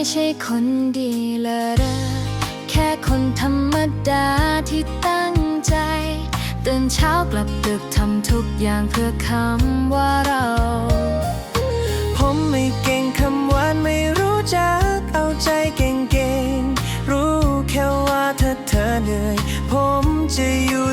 ่ใช่คนดีเลยแค่คนธรรมดาที่ตั้งใจ ตื่นเช้ากลับดึกทำทุกอย่างเพื่อคำว่าเรา ผมไม่เก่งคำหวานไม่รู้จักเอาใจเก่งๆ รู้แค่ว่าถ้าเธอเหนื่อย ผมจะอยู่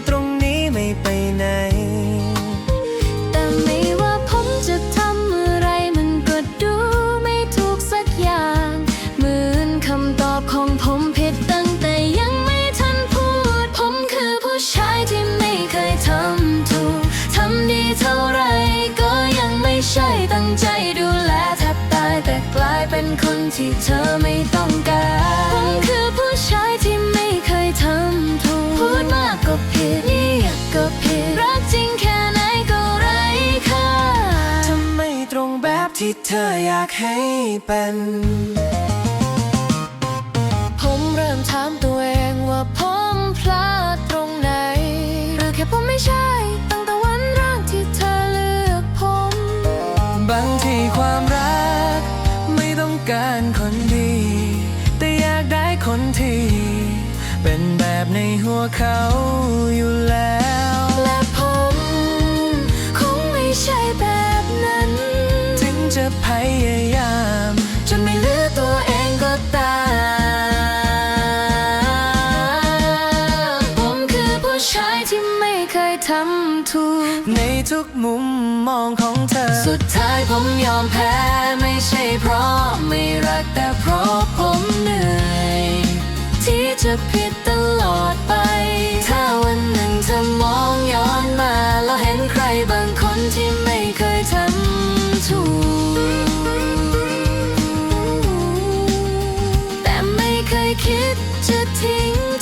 ที่เธอไม่ต้องการผมคือผู้ชายที่ไม่เคยทำถูกพูดมากก็ผิดนี่อยบก็ผิดรักจริงแค่ไหนก็ไร้ค่าทำไมตรงแบบที่เธออยากให้เป็น ผมเริ่มถามตัว นที่ เป็นแบบในหัวเขาอยู่แล้ว และผมคงไม่ใช่แบบนั้น ถึงจะพยายาม จนไม่เหลือตัวเองก็ตามผมคือผู้ชายที่ไม่เคยทำถูก ในทุกมุมมองของเธอ สุดท้ายผมยอมแพ้ ไม่ใช่เพราะไม่รักแต่เพราะ คิดจะทิ้ง